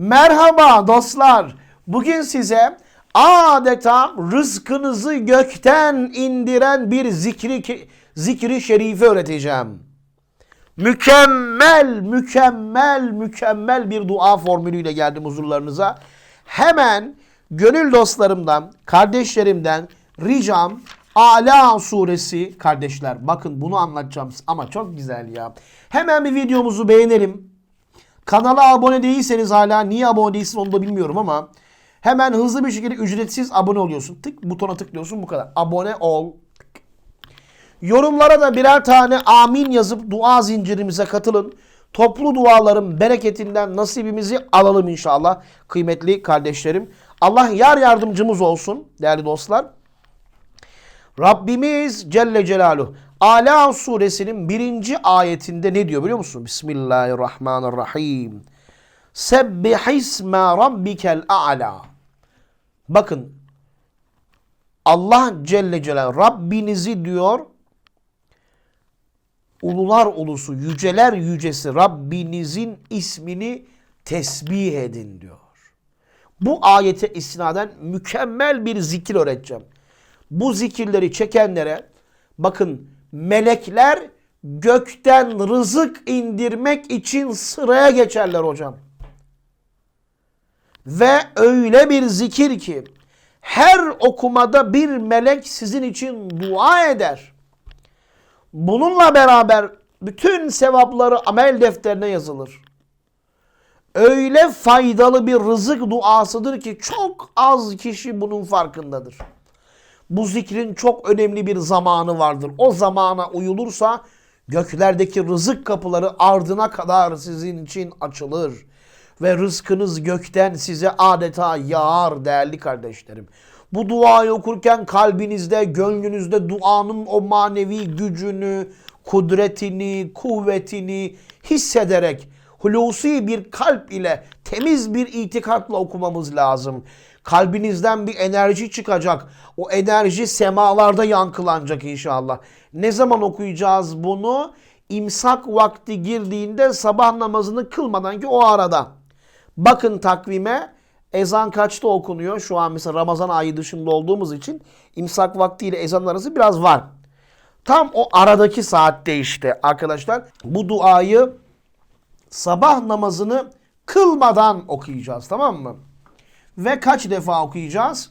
Merhaba dostlar. Bugün size adeta rızkınızı gökten indiren bir zikri zikri şerifi öğreteceğim. Mükemmel, mükemmel, mükemmel bir dua formülüyle geldim huzurlarınıza. Hemen gönül dostlarımdan, kardeşlerimden ricam Ala suresi kardeşler. Bakın bunu anlatacağım ama çok güzel ya. Hemen bir videomuzu beğenelim. Kanala abone değilseniz hala niye abone değilsiniz onu da bilmiyorum ama hemen hızlı bir şekilde ücretsiz abone oluyorsun. Tık butona tıklıyorsun bu kadar. Abone ol. Yorumlara da birer tane amin yazıp dua zincirimize katılın. Toplu duaların bereketinden nasibimizi alalım inşallah kıymetli kardeşlerim. Allah yar yardımcımız olsun değerli dostlar. Rabbimiz Celle Celaluhu Ala suresinin birinci ayetinde ne diyor biliyor musun? Bismillahirrahmanirrahim. Sebbihisme rabbikel a'la. Bakın Allah Celle Celaluhu Rabbinizi diyor ulular ulusu, yüceler yücesi Rabbinizin ismini tesbih edin diyor. Bu ayete istinaden mükemmel bir zikir öğreteceğim. Bu zikirleri çekenlere bakın melekler gökten rızık indirmek için sıraya geçerler hocam. Ve öyle bir zikir ki her okumada bir melek sizin için dua eder. Bununla beraber bütün sevapları amel defterine yazılır. Öyle faydalı bir rızık duasıdır ki çok az kişi bunun farkındadır. Bu zikrin çok önemli bir zamanı vardır. O zamana uyulursa göklerdeki rızık kapıları ardına kadar sizin için açılır. Ve rızkınız gökten size adeta yağar değerli kardeşlerim. Bu duayı okurken kalbinizde, gönlünüzde duanın o manevi gücünü, kudretini, kuvvetini hissederek hulusi bir kalp ile temiz bir itikatla okumamız lazım. Kalbinizden bir enerji çıkacak. O enerji semalarda yankılanacak inşallah. Ne zaman okuyacağız bunu? İmsak vakti girdiğinde sabah namazını kılmadan ki o arada. Bakın takvime ezan kaçta okunuyor? Şu an mesela Ramazan ayı dışında olduğumuz için imsak vaktiyle ezan arası biraz var. Tam o aradaki saatte işte arkadaşlar bu duayı sabah namazını kılmadan okuyacağız tamam mı? Ve kaç defa okuyacağız?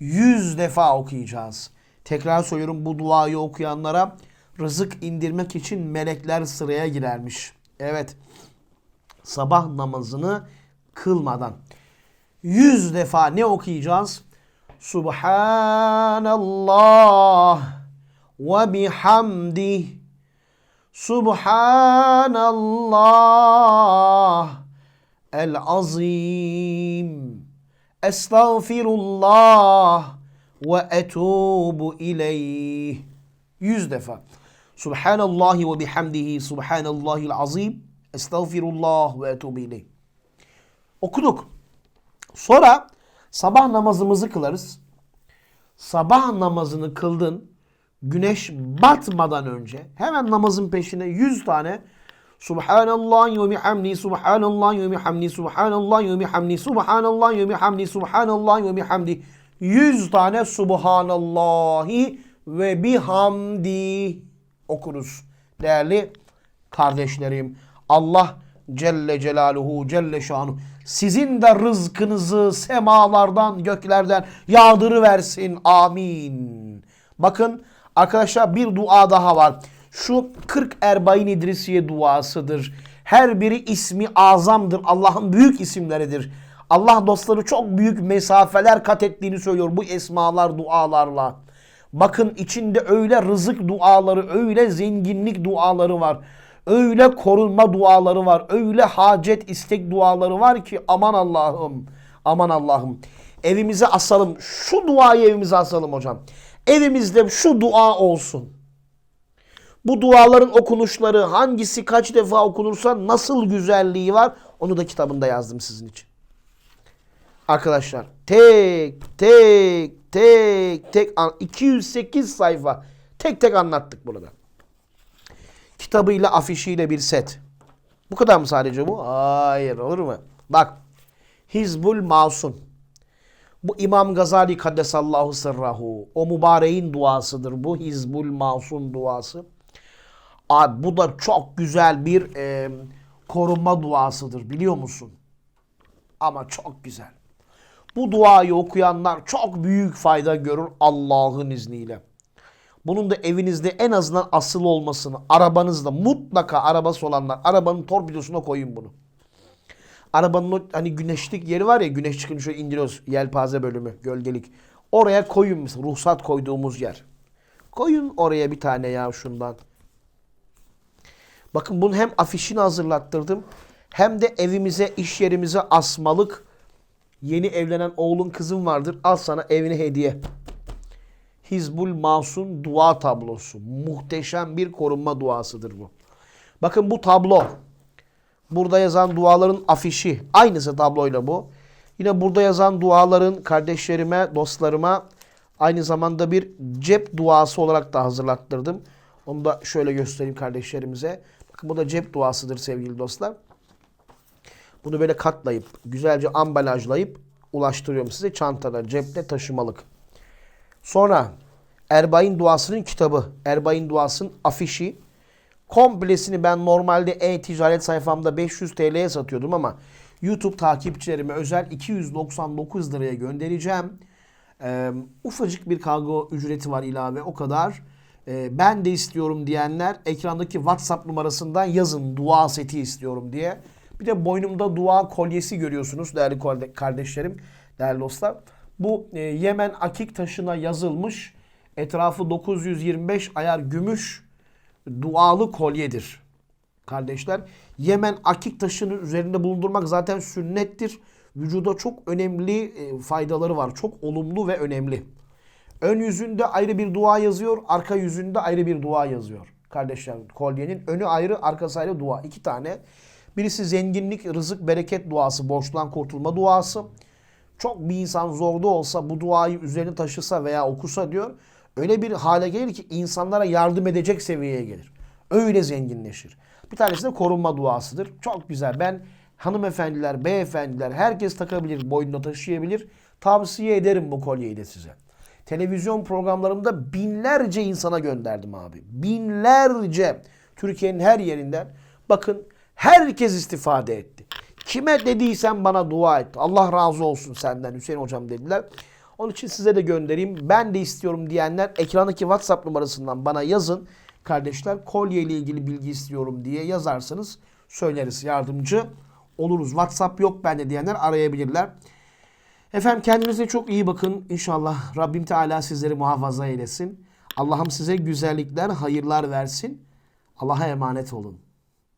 Yüz defa okuyacağız. Tekrar söylüyorum bu duayı okuyanlara rızık indirmek için melekler sıraya girermiş. Evet. Sabah namazını kılmadan. Yüz defa ne okuyacağız? Subhanallah ve bihamdih. Subhanallah el azim. Estağfirullah ve etubu ileyh. Yüz defa. Subhanallahi ve bihamdihi. Subhanallahil azim. Estağfirullah ve etubu ileyh. Okuduk. Sonra sabah namazımızı kılarız. Sabah namazını kıldın. Güneş batmadan önce hemen namazın peşine 100 tane Subhanallah ve bihamdi Subhanallah ve bihamdi Subhanallah ve bihamdi Subhanallah ve bihamdi Subhanallah ve bihamdi 100 tane Subhanallahi ve bihamdi okuruz. Değerli kardeşlerim Allah Celle Celaluhu Celle Şanu sizin de rızkınızı semalardan göklerden yağdırıversin. Amin. Bakın arkadaşlar bir dua daha var. Şu 40 Erbain İdrisiye duasıdır. Her biri ismi azamdır. Allah'ın büyük isimleridir. Allah dostları çok büyük mesafeler kat ettiğini söylüyor bu esmalar dualarla. Bakın içinde öyle rızık duaları, öyle zenginlik duaları var. Öyle korunma duaları var. Öyle hacet istek duaları var ki aman Allah'ım. Aman Allah'ım. Evimize asalım. Şu duayı evimize asalım hocam. Evimizde şu dua olsun. Bu duaların okunuşları hangisi kaç defa okunursa nasıl güzelliği var onu da kitabında yazdım sizin için. Arkadaşlar tek tek tek tek 208 sayfa tek tek anlattık burada. Kitabıyla afişiyle bir set. Bu kadar mı sadece bu? Hayır olur mu? Bak Hizbul Masun. Bu İmam Gazali Kaddesallahu sırrahu. O mübareğin duasıdır. Bu Hizbul Masun duası. Abi bu da çok güzel bir e, korunma duasıdır biliyor musun? Ama çok güzel. Bu duayı okuyanlar çok büyük fayda görür Allah'ın izniyle. Bunun da evinizde en azından asıl olmasını, arabanızda mutlaka arabası olanlar arabanın torpidosuna koyun bunu. Arabanın o hani güneşlik yeri var ya güneş çıkınca şöyle indiriyoruz yelpaze bölümü gölgelik. Oraya koyun mesela ruhsat koyduğumuz yer. Koyun oraya bir tane ya şundan. Bakın bunu hem afişini hazırlattırdım hem de evimize iş yerimize asmalık yeni evlenen oğlun kızın vardır. Al sana evine hediye. Hizbul Masun dua tablosu. Muhteşem bir korunma duasıdır bu. Bakın bu tablo. Burada yazan duaların afişi. Aynısı tabloyla bu. Yine burada yazan duaların kardeşlerime, dostlarıma aynı zamanda bir cep duası olarak da hazırlattırdım. Onu da şöyle göstereyim kardeşlerimize. Bakın bu da cep duasıdır sevgili dostlar. Bunu böyle katlayıp, güzelce ambalajlayıp ulaştırıyorum size çantada, cepte taşımalık. Sonra Erbain duasının kitabı, Erbain duasının afişi. Komplesini ben normalde e-ticaret sayfamda 500 TL'ye satıyordum ama YouTube takipçilerime özel 299 liraya göndereceğim. Ee, ufacık bir kargo ücreti var ilave o kadar. Ee, ben de istiyorum diyenler ekrandaki WhatsApp numarasından yazın dua seti istiyorum diye. Bir de boynumda dua kolyesi görüyorsunuz değerli karde- kardeşlerim, değerli dostlar. Bu e, Yemen akik taşına yazılmış etrafı 925 ayar gümüş dualı kolyedir. Kardeşler Yemen akik taşının üzerinde bulundurmak zaten sünnettir. Vücuda çok önemli e, faydaları var. Çok olumlu ve önemli. Ön yüzünde ayrı bir dua yazıyor. Arka yüzünde ayrı bir dua yazıyor. Kardeşler kolyenin önü ayrı arkası ayrı dua. iki tane. Birisi zenginlik, rızık, bereket duası. Borçtan kurtulma duası. Çok bir insan zorda olsa bu duayı üzerine taşısa veya okusa diyor. Öyle bir hale gelir ki insanlara yardım edecek seviyeye gelir. Öyle zenginleşir. Bir tanesi de korunma duasıdır. Çok güzel. Ben hanımefendiler, beyefendiler herkes takabilir, boynuna taşıyabilir. Tavsiye ederim bu kolyeyi de size. Televizyon programlarımda binlerce insana gönderdim abi. Binlerce. Türkiye'nin her yerinden. Bakın herkes istifade etti. Kime dediysen bana dua et. Allah razı olsun senden Hüseyin hocam dediler. Onun için size de göndereyim. Ben de istiyorum diyenler ekrandaki WhatsApp numarasından bana yazın. Kardeşler kolye ile ilgili bilgi istiyorum diye yazarsanız söyleriz. Yardımcı oluruz. WhatsApp yok bende diyenler arayabilirler. Efendim kendinize çok iyi bakın. İnşallah Rabbim Teala sizleri muhafaza eylesin. Allah'ım size güzellikler, hayırlar versin. Allah'a emanet olun.